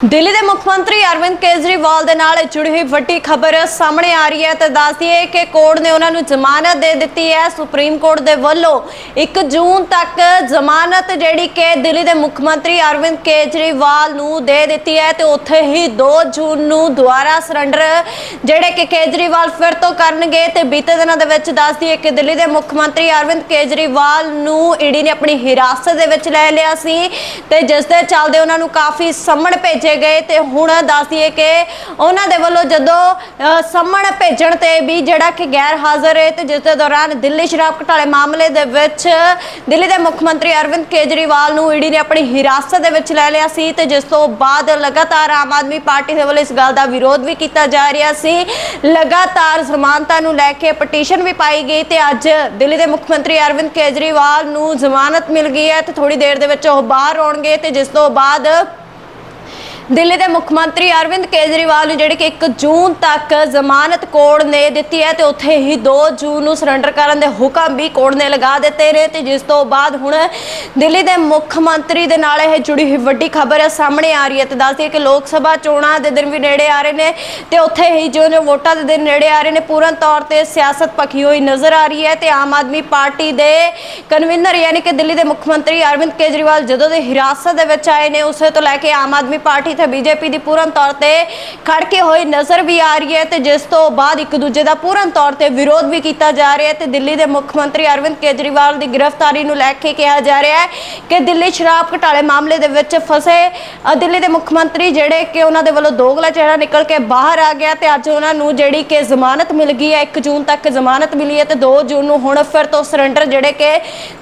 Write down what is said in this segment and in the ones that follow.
ਦਿੱਲੀ ਦੇ ਮੁੱਖ ਮੰਤਰੀ ਅਰਵਿੰਦ ਕੇਜਰੀਵਾਲ ਦੇ ਨਾਲ ਜੁੜੀ ਹੋਈ ਵੱਡੀ ਖਬਰ ਸਾਹਮਣੇ ਆ ਰਹੀ ਹੈ ਤੇ ਦੱਸਦੀ ਹੈ ਕਿ ਕੋਰਟ ਨੇ ਉਹਨਾਂ ਨੂੰ ਜ਼ਮਾਨਤ ਦੇ ਦਿੱਤੀ ਹੈ। ਸੁਪਰੀਮ ਕੋਰਟ ਦੇ ਵੱਲੋਂ 1 ਜੂਨ ਤੱਕ ਜ਼ਮਾਨਤ ਜਿਹੜੀ ਕਿ ਦਿੱਲੀ ਦੇ ਮੁੱਖ ਮੰਤਰੀ ਅਰਵਿੰਦ ਕੇਜਰੀਵਾਲ ਨੂੰ ਦੇ ਦਿੱਤੀ ਹੈ ਤੇ ਉੱਥੇ ਹੀ 2 ਜੂਨ ਨੂੰ ਦੁਬਾਰਾ ਸਰੈਂਡਰ ਜਿਹੜੇ ਕਿ ਕੇਜਰੀਵਾਲ ਫਿਰ ਤੋਂ ਕਰਨਗੇ ਤੇ ਬੀਤੇ ਦਿਨਾਂ ਦੇ ਵਿੱਚ ਦੱਸਦੀ ਹੈ ਕਿ ਦਿੱਲੀ ਦੇ ਮੁੱਖ ਮੰਤਰੀ ਅਰਵਿੰਦ ਕੇਜਰੀਵਾਲ ਨੂੰ ਈਡੀ ਨੇ ਆਪਣੀ ਹਿਰਾਸਤ ਦੇ ਵਿੱਚ ਲੈ ਲਿਆ ਸੀ ਤੇ ਜਿਸ ਦੇ ਚੱਲਦੇ ਉਹਨਾਂ ਨੂੰ ਕਾਫੀ ਸਮਣ ਭੇਜੇ ਗਏ ਤੇ ਹੁਣ ਦੱਸਦੀ ਹੈ ਕਿ ਉਹਨਾਂ ਦੇ ਵੱਲੋਂ ਜਦੋਂ ਸੰਮਣ ਭੇਜਣ ਤੇ ਵੀ ਜਿਹੜਾ ਕਿ ਗੈਰ ਹਾਜ਼ਰ ਹੈ ਤੇ ਜਿਸ ਦੇ ਦੌਰਾਨ ਦਿੱਲੀ ਸ਼ਰਾਬ ਘੁਟਾਲੇ ਮਾਮਲੇ ਦੇ ਵਿੱਚ ਦਿੱਲੀ ਦੇ ਮੁੱਖ ਮੰਤਰੀ ਅਰਵਿੰਦ ਕੇਜਰੀਵਾਲ ਨੂੰ ਈਡੀ ਨੇ ਆਪਣੀ ਹਿਰਾਸਤ ਦੇ ਵਿੱਚ ਲੈ ਲਿਆ ਸੀ ਤੇ ਜਿਸ ਤੋਂ ਬਾਅਦ ਲਗਾਤਾਰ ਆਮ ਆਦਮੀ ਪਾਰਟੀ ਦੇ ਵੱਲੋਂ ਇਸ ਗੱਲ ਦਾ ਵਿਰੋਧ ਵੀ ਕੀਤਾ ਜਾ ਰਿਹਾ ਸੀ। ਲਗਾਤਾਰ ਜ਼ਮਾਨਤਾਂ ਨੂੰ ਲੈ ਕੇ ਪਟੀਸ਼ਨ ਵੀ ਪਾਈ ਗਈ ਤੇ ਅੱਜ ਦਿੱਲੀ ਦੇ ਮੁੱਖ ਮੰਤਰੀ ਅਰਵਿੰਦ ਕੇਜਰੀਵਾਲ ਨੂੰ ਜ਼ਮਾਨਤ ਮਿਲ ਗਈ ਹੈ ਤੇ ਥੋੜੀ ਦੇਰ ਦੇ ਵਿੱਚ ਉਹ ਬਾਹਰ ਆਉਣਗੇ ਤੇ ਜਿਸ ਤੋਂ ਬਾਅਦ ਦਿੱਲੀ ਦੇ ਮੁੱਖ ਮੰਤਰੀ ਅਰਵਿੰਦ ਕੇਜਰੀਵਾਲ ਨੂੰ ਜਿਹੜੇ ਕਿ 1 ਜੂਨ ਤੱਕ ਜ਼ਮਾਨਤ ਕੋਰਟ ਨੇ ਦਿੱਤੀ ਹੈ ਤੇ ਉੱਥੇ ਹੀ 2 ਜੂਨ ਨੂੰ ਸਰੈਂਡਰ ਕਰਨ ਦੇ ਹੁਕਮ ਵੀ ਕੋਰਟ ਨੇ ਲਗਾ ਦਿੱਤੇ ਨੇ ਤੇ ਜਿਸ ਤੋਂ ਬਾਅਦ ਹੁਣ ਦਿੱਲੀ ਦੇ ਮੁੱਖ ਮੰਤਰੀ ਦੇ ਨਾਲ ਇਹ ਜੁੜੀ ਹੋਈ ਵੱਡੀ ਖਬਰ ਸਾਹਮਣੇ ਆ ਰਹੀ ਹੈ ਤੇ ਦੱਸਦੀ ਹੈ ਕਿ ਲੋਕ ਸਭਾ ਚੋਣਾਂ ਦੇ ਦਿਨ ਵੀ ਨੇੜੇ ਆ ਰਹੇ ਨੇ ਤੇ ਉੱਥੇ ਹੀ ਜੋ ਵੋਟਾਂ ਦੇ ਦਿਨ ਨੇੜੇ ਆ ਰਹੇ ਨੇ, ਪੂਰਨ ਤੌਰ ਤੇ ਸਿਆਸਤ ਪੱਖੀ ਹੋਈ ਨਜ਼ਰ ਆ ਰਹੀ ਹੈ ਤੇ ਆਮ ਆਦਮੀ ਪਾਰਟੀ ਦੇ ਕਨਵੀਨਰ ਯਾਨੀ ਕਿ ਦਿੱਲੀ ਦੇ ਮੁੱਖ ਮੰਤਰੀ ਅਰਵਿੰਦ ਕੇਜਰੀਵਾਲ ਜਦੋਂ ਦੇ ਹਿਰਾਸਤ ਦੇ ਵਿੱਚ ਆਏ ਨੇ, ਉਸੇ ਤੋਂ ਲੈ ਕੇ ਆਮ ਆਦਮੀ ਪਾਰਟੀ ਤੇ ਬੀਜੇਪੀ ਦੀ ਪੂਰਨ ਤੌਰ ਤੇ ਖੜਕੇ ਹੋਈ ਨਜ਼ਰ ਵੀ ਆ ਰਹੀ ਹੈ ਤੇ ਜਿਸ ਤੋਂ ਬਾਅਦ ਇੱਕ ਦੂਜੇ ਦਾ ਪੂਰਨ ਤੌਰ ਤੇ ਵਿਰੋਧ ਵੀ ਕੀਤਾ ਜਾ ਰਿਹਾ ਹੈ ਤੇ ਦਿੱਲੀ ਦੇ ਮੁੱਖ ਮੰਤਰੀ ਅਰਵਿੰਦ ਕੇਜਰੀਵਾਲ ਦੀ ਗ੍ਰਿਫਤਾਰੀ ਨੂੰ ਲੈ ਕੇ ਕਿਹਾ ਜਾ ਰਿਹਾ ਹੈ ਕਿ ਦਿੱਲੀ ਸ਼ਰਾਬ ਘੁਟਾਲੇ ਮਾਮਲੇ ਦੇ ਵਿੱਚ ਫਸੇ ਦਿੱਲੀ ਦੇ ਮੁੱਖ ਮੰਤਰੀ ਜਿਹੜੇ ਕਿ ਉਹਨਾਂ ਦੇ ਵੱਲੋਂ ਦੋਗਲਾ ਚਿਹਰਾ ਨਿਕਲ ਕੇ ਬਾਹਰ ਆ ਗਿਆ ਤੇ ਅੱਜ ਉਹਨਾਂ ਨੂੰ ਜਿਹੜੀ ਕਿ ਜ਼ਮਾਨਤ ਮਿਲ ਗਈ ਹੈ 1 ਜੂਨ ਤੱਕ ਜ਼ਮਾਨਤ ਮਿਲੀ ਹੈ ਤੇ 2 ਜੂਨ ਨੂੰ ਹੁਣ ਫਿਰ ਤੋਂ ਸਰੈਂਡਰ ਜਿਹੜੇ ਕਿ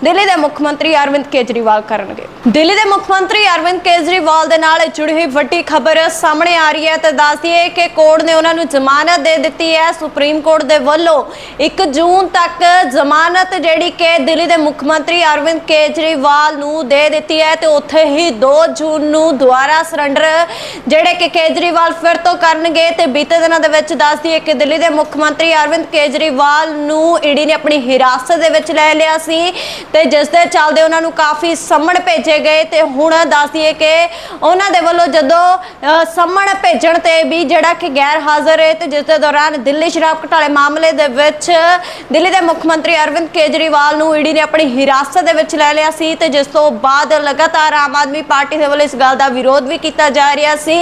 ਦਿੱਲੀ ਦੇ ਮੁੱਖ ਮੰਤਰੀ ਅਰਵਿੰਦ ਕੇਜਰੀਵਾਲ ਕਰਨਗੇ। ਦਿੱਲੀ ਦੇ ਮੁੱਖ ਮੰਤਰੀ ਅਰਵਿੰਦ ਕੇਜਰੀਵਾਲ ਦੇ ਨਾਲ ਜੁੜੀ ਹੋਈ ਵੱਡੀ ਖਬਰ ਸਾਹਮਣੇ ਆ ਰਹੀ ਹੈ ਤੇ ਦੱਸਦੀ ਹੈ ਕਿ ਕੋਰਟ ਨੇ ਉਹਨਾਂ ਨੂੰ ਜ਼ਮਾਨਤ ਦੇ ਦਿੱਤੀ ਹੈ। ਸੁਪਰੀਮ ਕੋਰਟ ਦੇ ਵੱਲੋਂ 1 ਜੂਨ ਤੱਕ ਜ਼ਮਾਨਤ ਜਿਹੜੀ ਕਿ ਦਿੱਲੀ ਦੇ ਮੁੱਖ ਮੰਤਰੀ ਅਰਵਿੰਦ ਕੇਜਰੀਵਾਲ ਨੂੰ ਦੇ ਦਿੱਤੀ ਹੈ ਤੇ ਉੱਥੇ ਹੀ 2 ਜੂਨ ਨੂੰ ਦੁਬਾਰਾ ਸਰੈਂਡਰ ਜਿਹੜੇ ਕਿ ਕੇਜਰੀਵਾਲ ਫਿਰ ਤੋਂ ਕਰਨਗੇ ਤੇ ਬੀਤੇ ਦਿਨਾਂ ਦੇ ਵਿੱਚ ਦੱਸਦੀ ਹੈ ਕਿ ਦਿੱਲੀ ਦੇ ਮੁੱਖ ਮੰਤਰੀ ਅਰਵਿੰਦ ਕੇਜਰੀਵਾਲ ਨੂੰ ਈਡੀ ਨੇ ਆਪਣੀ ਹਿਰਾਸਤ ਦੇ ਵਿੱਚ ਲੈ ਲਿਆ ਸੀ ਤੇ ਜਿਸ ਦੇ ਚੱਲਦੇ ਉਹਨਾਂ ਨੂੰ ਕਾਫੀ ਸੰਮਣ ਭੇਜੇ ਗਏ ਤੇ ਹੁਣ ਦੱਸਦੀ ਹੈ ਕਿ ਉਹਨਾਂ ਦੇ ਵੱਲੋਂ ਜਦੋਂ ਅ, ਸੰਮਣ ਭੇਜਣ ਤੇ ਵੀ ਜਿਹੜਾ ਕਿ ਗੈਰ ਹਾਜ਼ਰ ਹੈ ਤੇ ਜਿਸ ਦੇ ਦੌਰਾਨ ਦਿੱਲੀ ਸ਼ਰਾਬ ਘੁਟਾਲੇ ਮਾਮਲੇ ਦੇ ਵਿੱਚ ਦਿੱਲੀ ਦੇ ਮੁੱਖ ਮੰਤਰੀ ਅਰਵਿੰਦ ਕੇਜਰੀਵਾਲ ਨੂੰ ਈਡੀ ਨੇ ਆਪਣੀ ਹਿਰਾਸਤ ਦੇ ਵਿੱਚ ਲੈ ਲਿਆ ਸੀ ਤੇ ਜਿਸ ਤੋਂ ਬਾਅਦ ਲਗਾਤਾਰ ਆਮ ਆਦਮੀ ਪਾਰਟੀ ਦੇ ਵੱਲੋਂ ਇਸ ਗੱਲ ਦਾ ਵਿਰੋਧ ਵੀ ਕੀਤਾ ਜਾ ਰਿਹਾ ਸੀ।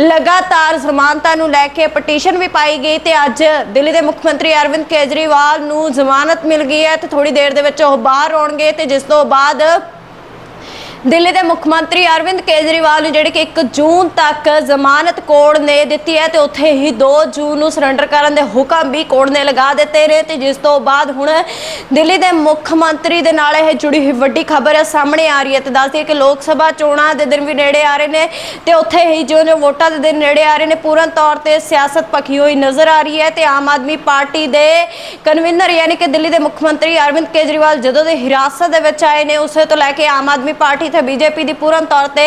ਲਗਾਤਾਰ ਜ਼ਮਾਨਤਾਂ ਨੂੰ ਲੈ ਕੇ ਪਟੀਸ਼ਨ ਵੀ ਪਾਈ ਗਈ ਤੇ ਅੱਜ ਦਿੱਲੀ ਦੇ ਮੁੱਖ ਮੰਤਰੀ ਅਰਵਿੰਦ ਕੇਜਰੀਵਾਲ ਨੂੰ ਜ਼ਮਾਨਤ ਮਿਲ ਗਈ ਹੈ ਤੇ ਥੋੜੀ ਦੇਰ ਦੇ ਵਿੱਚ ਉਹ ਬਾਹਰ ਆਉਣਗੇ ਤੇ ਜਿਸ ਤੋਂ ਬਾਅਦ ਦਿੱਲੀ ਦੇ ਮੁੱਖ ਮੰਤਰੀ ਅਰਵਿੰਦ ਕੇਜਰੀਵਾਲ ਨੂੰ ਜਿਹੜੇ ਕਿ 1 ਜੂਨ ਤੱਕ ਜ਼ਮਾਨਤ ਕੋਰਟ ਨੇ ਦਿੱਤੀ ਹੈ ਤੇ ਉੱਥੇ ਹੀ 2 ਜੂਨ ਨੂੰ ਸਰੈਂਡਰ ਕਰਨ ਦੇ ਹੁਕਮ ਵੀ ਕੋਰਟ ਨੇ ਲਗਾ ਦਿੱਤੇ ਨੇ ਤੇ ਜਿਸ ਤੋਂ ਬਾਅਦ ਹੁਣ ਦਿੱਲੀ ਦੇ ਮੁੱਖ ਮੰਤਰੀ ਦੇ ਨਾਲ ਇਹ ਜੁੜੀ ਹੋਈ ਵੱਡੀ ਖਬਰ ਸਾਹਮਣੇ ਆ ਰਹੀ ਹੈ ਤੇ ਦੱਸਦੀ ਹੈ ਕਿ ਲੋਕ ਸਭਾ ਚੋਣਾਂ ਦੇ ਦਿਨ ਵੀ ਨੇੜੇ ਆ ਰਹੇ ਨੇ ਤੇ ਉੱਥੇ ਹੀ ਜੋ ਜੋ ਵੋਟਾਂ ਦੇ ਦਿਨ ਨੇੜੇ ਆ ਰਹੇ ਨੇ, ਪੂਰਨ ਤੌਰ ਤੇ ਸਿਆਸਤ ਪੱਖੀ ਹੋਈ ਨਜ਼ਰ ਆ ਰਹੀ ਹੈ ਤੇ ਆਮ ਆਦਮੀ ਪਾਰਟੀ ਦੇ ਕਨਵੀਨਰ ਯਾਨੀ ਕਿ ਦਿੱਲੀ ਦੇ ਮੁੱਖ ਮੰਤਰੀ ਅਰਵਿੰਦ ਕੇਜਰੀਵਾਲ ਜਦੋਂ ਦੇ ਹਿਰਾਸਤ ਦੇ ਵਿੱਚ ਆਏ ਨੇ, ਉਸੇ ਤੋਂ ਲੈ ਕੇ ਆਮ ਆਦਮੀ ਪਾਰਟੀ ਤੇ ਬੀਜੇਪੀ ਦੀ ਪੂਰਨ ਤੌਰ ਤੇ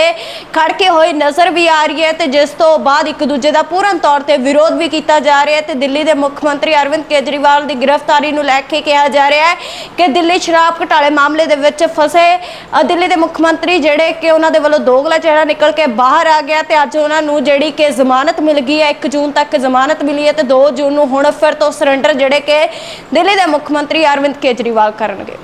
ਖੜਕੇ ਹੋਈ ਨਜ਼ਰ ਵੀ ਆ ਰਹੀ ਹੈ ਤੇ ਜਿਸ ਤੋਂ ਬਾਅਦ ਇੱਕ ਦੂਜੇ ਦਾ ਪੂਰਨ ਤੌਰ ਤੇ ਵਿਰੋਧ ਵੀ ਕੀਤਾ ਜਾ ਰਿਹਾ ਹੈ ਤੇ ਦਿੱਲੀ ਦੇ ਮੁੱਖ ਮੰਤਰੀ ਅਰਵਿੰਦ ਕੇਜਰੀਵਾਲ ਦੀ ਗ੍ਰਿਫਤਾਰੀ ਨੂੰ ਲੈ ਕੇ ਕਿਹਾ ਜਾ ਰਿਹਾ ਹੈ ਕਿ ਦਿੱਲੀ ਸ਼ਰਾਬ ਘਟਾਲੇ ਮਾਮਲੇ ਦੇ ਵਿੱਚ ਫਸੇ ਦਿੱਲੀ ਦੇ ਮੁੱਖ ਮੰਤਰੀ ਜਿਹੜੇ ਕਿ ਉਹਨਾਂ ਦੇ ਵੱਲੋਂ ਦੋਗਲਾ ਚਿਹਰਾ ਨਿਕਲ ਕੇ ਬਾਹਰ ਆ ਗਿਆ ਤੇ ਅੱਜ ਉਹਨਾਂ ਨੂੰ ਜਿਹੜੀ ਕਿ ਜ਼ਮਾਨਤ ਮਿਲ ਗਈ ਹੈ 1 ਜੂਨ ਤੱਕ ਜ਼ਮਾਨਤ ਮਿਲੀ ਹੈ ਤੇ 2 ਜੂਨ ਨੂੰ ਹੁਣ ਫਿਰ ਤੋਂ ਸਰੈਂਡਰ ਜਿਹੜੇ ਕਿ ਦਿੱਲੀ ਦੇ ਮੁੱਖ ਮੰਤਰੀ ਅਰਵਿੰਦ ਕੇਜਰੀਵਾਲ ਕਰਨਗੇ।